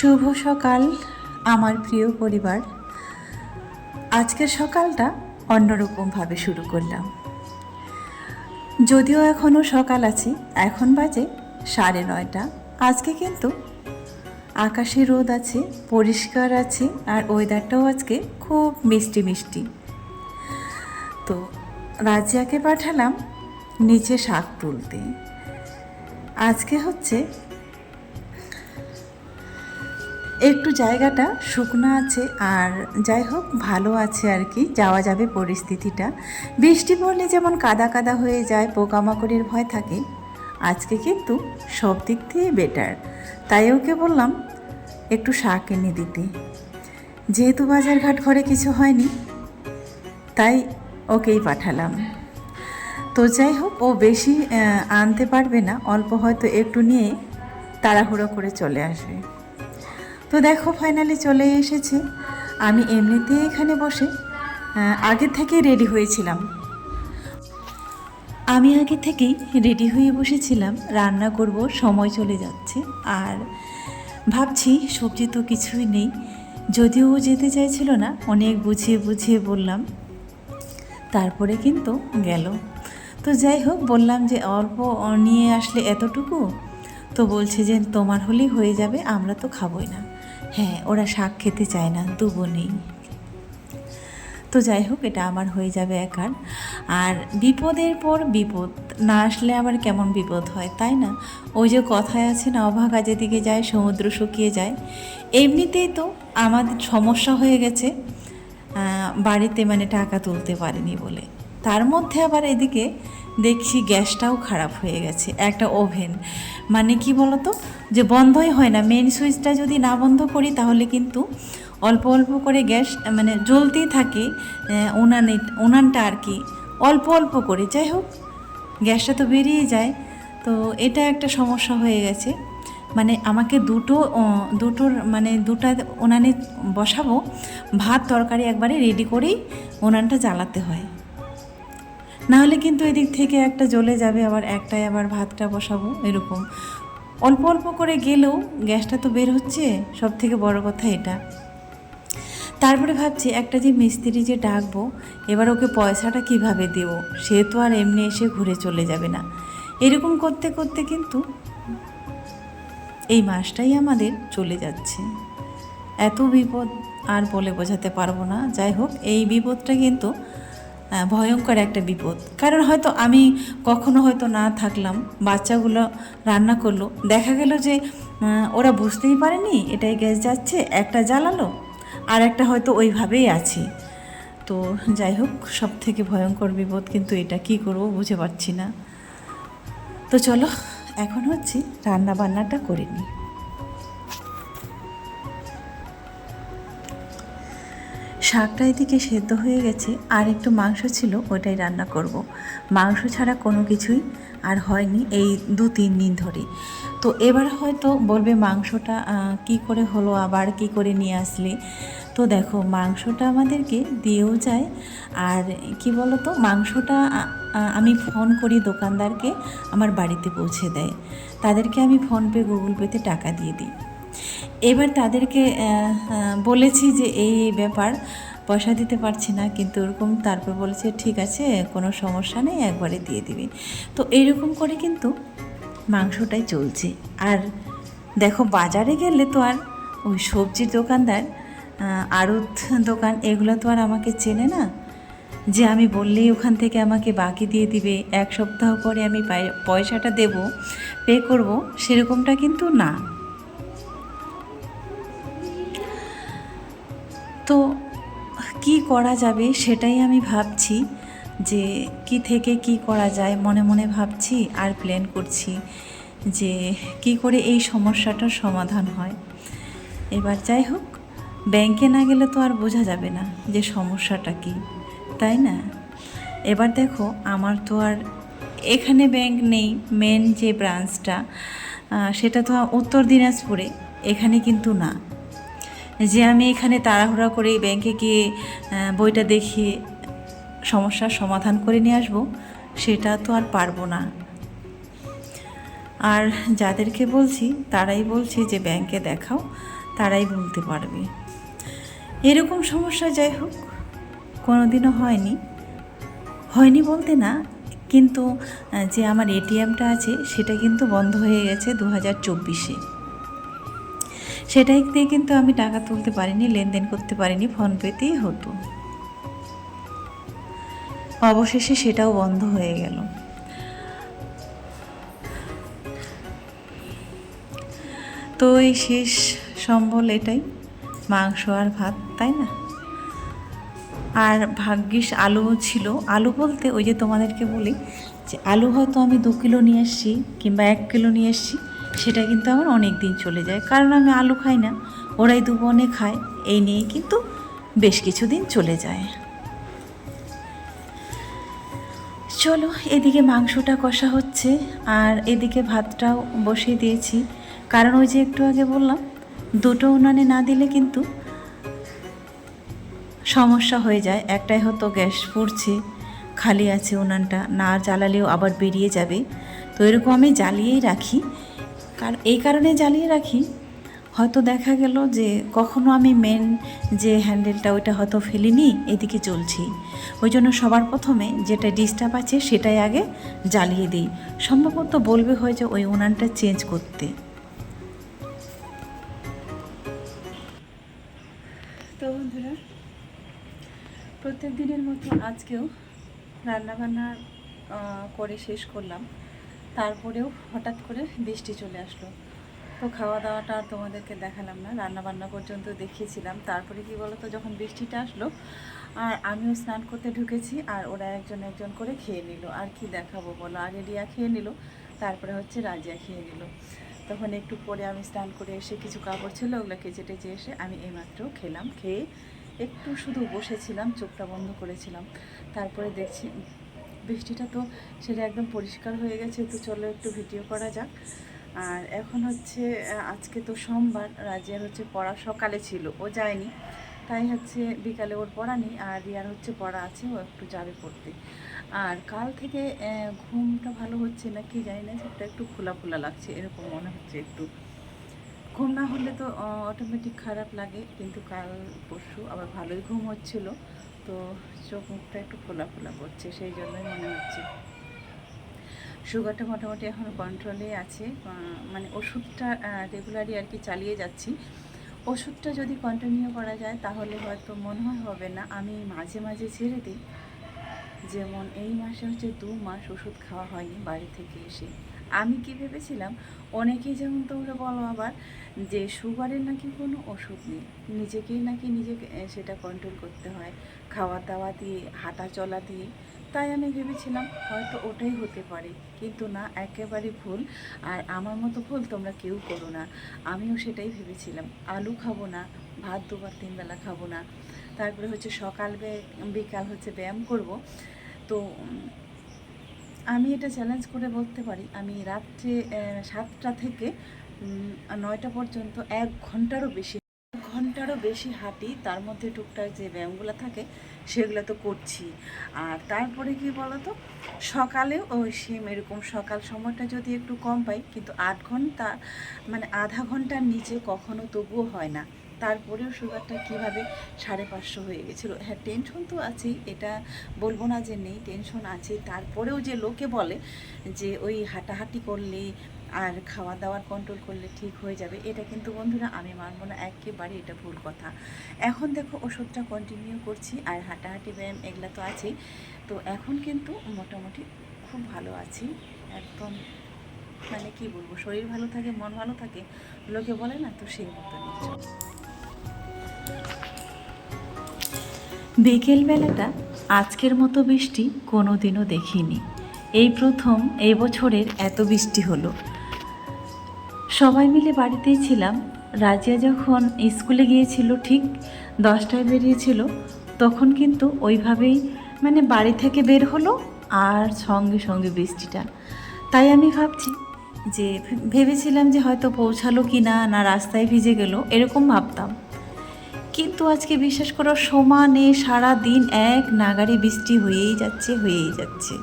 শুভ সকাল, আমার প্রিয় পরিবার। আজকের সকালটা অন্যরকমভাবে শুরু করলাম। যদিও এখনও সকাল আছি, এখন বাজে সাড়ে নয়টা। আজকে কিন্তু আকাশে রোদ আছে, পরিষ্কার আছে, আর ওয়েদারটাও আজকে খুব মিষ্টি মিষ্টি। তো রাজিয়াকে পাঠালাম নিচে শাক তুলতে। আজকে হচ্ছে একটু জায়গাটা শুকনো আছে আর যাই হোক, ভালো আছে আর কি। যাওয়া যাবে পরিস্থিতিটা। বৃষ্টি পড়লে যেমন কাদা কাদা হয়ে যায়, পোকামাকড়ের ভয় থাকে। আজকে কিন্তু সব দিক দিয়ে বেটার তাই ওকে বললাম, একটু শাক এনে দিতে। যেহেতু বাজারঘাট ঘরে কিছু হয়নি, তাই ওকেই পাঠালাম। তো যাই হোক, ও বেশি আনতে পারবে না। অল্প হয়তো একটু নিয়ে তাড়াহুড়ো করে চলে আসবে। তো দেখো ফাইনালি চলে এসেছে। আমি এমনিতেই এখানে বসে আগে থেকে রেডি হয়েছিলাম। আমি আগে থেকেই রেডি হয়ে বসেছিলাম। রান্না করব, সময় চলে যাচ্ছে। আর ভাবছি সবজি তো কিছুই নেই। যদিও যেতে চাইছিল না, অনেক বুঝিয়ে বুঝিয়ে বললাম। তারপরে কিন্তু গেল। তো যাই হোক, বললাম যে অল্প নিয়ে আসলে এতটুকু? তো বলছে যে তোমার হলেই হয়ে যাবে, আমরা তো খাবোই না। হ্যাঁ ওরা শাক খেতে চায় না দুবো নেই। তো যাই হোক, এটা আমার হয়ে যাবে একার। আর বিপদের পর বিপদ, না আসলে আবার কেমন বিপদ হয়, তাই না? ওই যে কথায় আছে না, অভাগা যেদিকে যায়, সমুদ্র শুকিয়ে যায়। এমনিতেই তো আমাদের সমস্যা হয়ে গেছে বাড়িতে মানে টাকা তুলতে পারিনি বলে। তার মধ্যে আবার এদিকে দেখছি গ্যাসটাও খারাপ হয়ে গেছে, একটা ওভেন। মানে কি বলতো? যে বন্ধই হয় না। মেন সুইচটা যদি না বন্ধ করি তাহলে কিন্তু অল্প অল্প করে গ্যাস মানে জ্বলতেই থাকে উনানে উনানটা আর কি, অল্প অল্প করে। যাই হোক, গ্যাসটা তো বেরিয়ে যায়। তো এটা একটা সমস্যা হয়ে গেছে। মানে আমাকে দুটো দুটোর মানে দুটা উনানে বসাবো। ভাত, তরকারি একবারে রেডি করেই উনানটা জ্বালাতে হয়। নাহলে কিন্তু এদিক থেকে একটা জ্বলে যাবে, আবার একটাই আবার ভাতটা বসাবো, এরকম। অল্প অল্প করে গেলেও গ্যাসটা তো বের হচ্ছে সব থেকে বড় কথা এটা। তারপরে ভাবছি, একটা যে মিস্ত্রি যে ডাকবো, এবার ওকে পয়সাটা কীভাবে দেবো? সে তো আর এমনি এসে ঘুরে চলে যাবে না। এরকম করতে করতে কিন্তু এই মাসটাই আমাদের চলে যাচ্ছে। এত বিপদ আর বলে বোঝাতে পারব না। যাই হোক, এই বিপদটা কিন্তু ভয়ঙ্কর একটা বিপদ। কারণ হয়তো আমি কখনো হয়তো না থাকলাম, বাচ্চাগুলো রান্না করল। দেখা গেল যে ওরা বুঝতেই পারেনি, এটাই গ্যাস যাচ্ছে, একটা জ্বালালো, আর একটা হয়তো ওইভাবেই আছে। তো যাই হোক সব থেকে ভয়ঙ্কর বিপদ কিন্তু এটা, কি করব বুঝে পারছি না। তো চলো, এখন হচ্ছে রান্না বান্নাটা করে নিই। শাকটা এদিকে সেদ্ধ হয়ে গেছে আর একটু মাংস ছিল ওটাই রান্না করব। মাংস ছাড়া কোনো কিছুই আর হয়নি এই দু তিন দিন ধরে। তো এবার হয়তো বলবে মাংসটা কি করে হলো আবার, কি করে নিয়ে আসলে? তো দেখো, মাংসটা আমাদেরকে দিয়েও যায় আর কি বলো তো মাংসটা আমি ফোন করি দোকানদারকে, আমার বাড়িতে পৌঁছে দেয়। তাদেরকে আমি ফোনপে গুগল পেতে টাকা দিয়ে দিই। এবার তাদেরকে বলেছি যে এই ব্যাপার পয়সা দিতে পারছি না, কিন্তু ওরকম তারপর বলেছে, ঠিক আছে, কোনো সমস্যা নেই, একবারে দিয়ে দিবি। তো এইরকম করে কিন্তু মাংসটাই চলছে। আর দেখো, বাজারে গেলে তো আর ওই সবজির দোকানদার আড়ত দোকান, এগুলো তো আর আমাকে চেনে না। যে আমি বললেই ওখান থেকে আমাকে বাকি দিয়ে দিবে, এক সপ্তাহ পরে আমি পয়সাটা দেব, পে করব, সেরকমটা কিন্তু না। তো কি করা যাবে সেটাই আমি ভাবছি, যে কি থেকে কি করা যায় মনে মনে ভাবছি আর প্ল্যান করছি যে কি করে এই সমস্যাটার সমাধান হয়। এবার যাই হোক ব্যাংকে না গেলে তো আর বোঝা যাবে না যে সমস্যাটা কি, তাই না? এবার দেখো, আমার তো আর এখানে ব্যাংক নেই মেন যে ব্রাঞ্চটা সেটা তো উত্তর দিনাজপুরে, এখানে কিন্তু না। যে আমি এখানে তাড়াহুড়া করে ব্যাংকে গিয়ে বইটা দেখিয়ে সমস্যার সমাধান করে নিয়ে আসব, সেটা তো আর পারব না। আর যাদেরকে বলছি, তারাই বলছে যে ব্যাংকে দেখাও, তারাই বলতে পারবে। এরকম সমস্যা যাই হোক, কোনোদিনও হয়নি। হয়নি বলতে না, কিন্তু যে আমার এটিএমটা আছে, সেটা কিন্তু বন্ধ হয়ে গেছে দু হাজার চব্বিশে। সেটাই দিয়ে কিন্তু আমি টাকা তুলতে পারিনি, লেনদেন করতে পারিনি ফোনপেতেই হতো। অবশেষে সেটাও বন্ধ হয়ে গেল। তো এই শেষ সম্বল এটাই, মাংস আর ভাত, তাই না? আর ভাগ্যিস আলু ছিল। আলু বলতে ওই যে তোমাদেরকে বলি যে, আলু হয়তো আমি দু কিলো নিয়ে এসেছি কিংবা এক কিলো নিয়ে এসেছি। সেটা কিন্তু আমার অনেক দিন চলে যায়। কারণ আমি আলু খাই না, ওরাই দু বনে খায়, এই নিয়ে কিন্তু বেশ কিছুদিন চলে যায়। চলো, এদিকে মাংসটা কষা হচ্ছে, আর এদিকে ভাতটাও বসিয়ে দিয়েছি। কারণ ওই যে একটু আগে বললাম, দুটো উনানে না দিলে কিন্তু সমস্যা হয়ে যায়। একটাই হয়তো গ্যাস পড়ছে, খালি আছে উনানটা, না জ্বালালেও আবার বেরিয়ে যাবে। তো এরকম আমি জ্বালিয়েই রাখি। কারণ এই কারণে জ্বালিয়ে রাখি। হয়তো দেখা গেল যে কখনো আমি মেন যে হ্যান্ডেলটা ওইটা হয়তো ফেলিনি, এদিকে চলছি। ওই জন্য সবার প্রথমে যেটা ডিস্টার্ব আছে সেটাই আগে জ্বালিয়ে দিই। সম্ভবত বলবে হয় যে ওই উনানটা চেঞ্জ করতে। তো বন্ধুরা, প্রত্যেক দিনের মতো আজকেও রান্নাবান্না করে শেষ করলাম। তারপরেও হঠাৎ করে বৃষ্টি চলে আসলো। তো খাওয়া দাওয়াটা আর তোমাদেরকে দেখালাম না রান্না বান্না পর্যন্ত দেখিয়েছিলাম। তারপরে কি বলতো, যখন বৃষ্টিটা আসলো, আর আমিও স্নান করতে ঢুকেছি, আর ওরা একজন একজন করে খেয়ে নিল। আর কি দেখাবো বলো? আগে রিয়া খেয়ে নিল, তারপরে হচ্ছে রাজিয়া খেয়ে নিল। তখন একটু পরে আমি স্নান করে এসে কিছু কাপড় ছিল, ওগুলো কেচে টেচে এসে আমি এইমাত্র খেলাম। খেয়ে একটু শুধু বসেছিলাম, চোখটা বন্ধ করেছিলাম। তারপরে দেখছি বৃষ্টিটা তো সেটা একদম পরিষ্কার হয়ে গেছে, তো চলো একটু ভিডিও করা যাক। আর এখন হচ্ছে আজকে তো সোমবার, রাজিয়ার হচ্ছে পড়া সকালে ছিল, ও যায়নি। তাই হচ্ছে বিকালে ওর পড়া নেই, আর রিয়ার হচ্ছে পড়া আছে, ও একটু যাবে পড়তে। আর কাল থেকে ঘুমটা ভালো হচ্ছে না, কি জানি না, সেটা একটু খোলা খোলা লাগছে, এরকম মনে হচ্ছে একটু। ঘুম না হলে তো অটোমেটিক খারাপ লাগে, কিন্তু কাল পরশু আবার ভালোই ঘুম হচ্ছিল। তো চোখ মুখটা একটু খোলা ফোলা করছে, সেই জন্যই মনে হচ্ছে। সুগারটা মোটামুটি এখন কন্ট্রোলে আছে। মানে ওষুধটা রেগুলারই আর কি চালিয়ে যাচ্ছি। ওষুধটা যদি কন্টিনিউ করা যায়, তাহলে হয়তো মনে হয় হবে না। আমি মাঝে মাঝে ছেড়ে দিই। যেমন এই মাসে হচ্ছে দু মাস ওষুধ খাওয়া হয়নি বাড়ি থেকে এসে। আমি কি ভেবেছিলাম, অনেকেই যেমন তোমরা বলো আবার যে সুগারের নাকি কোনো ওষুধ নেই। নিজেকেই নাকি নিজেকে সেটা কন্ট্রোল করতে হয়। খাওয়া দাওয়া দিয়ে, হাঁটা চলা দিয়ে। তাই আমি ভেবেছিলাম হয়তো ওটাই হতে পারে। কিন্তু না, একেবারে ভুল। আর আমার মতো ভুল তোমরা কেউ করো না। আমিও সেটাই ভেবেছিলাম। আলু খাব না, ভাত দুবার তিনবেলা খাব না। তারপরে হচ্ছে সকাল বিকাল হচ্ছে ব্যায়াম করব। তো আমি এটা চ্যালেঞ্জ করে বলতে পারি, আমি রাত্রে সাতটা থেকে নয়টা পর্যন্ত এক ঘন্টারও বেশি, এক ঘন্টারও বেশি হাঁটি, তার মধ্যে টুকটাক যে ব্যায়ামগুলো থাকে, সেগুলো তো করছি। আর তারপরে কি বলতো, সকালেও ওই সেম এরকম, সকাল সময়টা যদি একটু কম পাই, কিন্তু আট ঘণ্টা মানে আধা ঘণ্টার নিচে কখনো তবুও হয় না। তারপরেও সুগারটা কীভাবে সাড়ে পাঁচশো হয়ে গেছিল? হ্যাঁ টেনশন তো আছেই, এটা বলব না যে নেই টেনশন আছে তারপরেও যে লোকে বলে যে ওই হাঁটাহাঁটি করলে আর খাওয়া দাওয়ার কন্ট্রোল করলে ঠিক হয়ে যাবে, এটা কিন্তু বন্ধুরা আমি মানবো না, একেবারে এটা ভুল কথা। এখন দেখো ওষুধটা কন্টিনিউ করছি, আর হাঁটাহাঁটি ব্যায়াম এগুলো তো আছেই। তো এখন কিন্তু মোটামুটি খুব ভালো আছি, একদম মানে কি বলব, শরীর ভালো থাকে, মন ভালো থাকে, লোকে বলে না তো সেই মতো চলে। বিকেলবেলাটা আজকের মতো বৃষ্টি কোনো দিনও দেখিনি। এই প্রথম এই বছরের এত বৃষ্টি হলো। সবাই মিলে বাড়িতেই ছিলাম। রাজিয়া যখন স্কুলে গিয়েছিল ঠিক দশটায় বেরিয়েছিল, তখন কিন্তু ওইভাবেই মানে বাড়ি থেকে বের হলো আর সঙ্গে সঙ্গে বৃষ্টিটা। তাই আমি ভাবছি যে ভেবেছিলাম যে হয়তো পৌঁছালো কি না না রাস্তায় ভিজে গেল, এরকম ভাবতাম। কিন্তু আজকে বিশ্বাস করো সমানে সারা দিন এক নাগারে বৃষ্টি হয়েই যাচ্ছে হয়েই যাচ্ছে।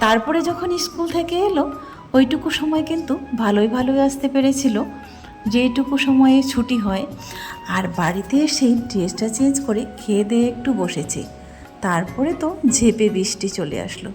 তারপরে যখন স্কুল থেকে এলো, ওইটুকু সময় কিন্তু ভালোই ভালোই আসতে পেরেছিল। যেটুকু সময়ে ছুটি হয়, আর বাড়িতে এসেই ড্রেসটা চেঞ্জ করে খেয়ে দিয়ে একটু বসেছে। তারপরে তো ঝেপে বৃষ্টি চলে আসলো।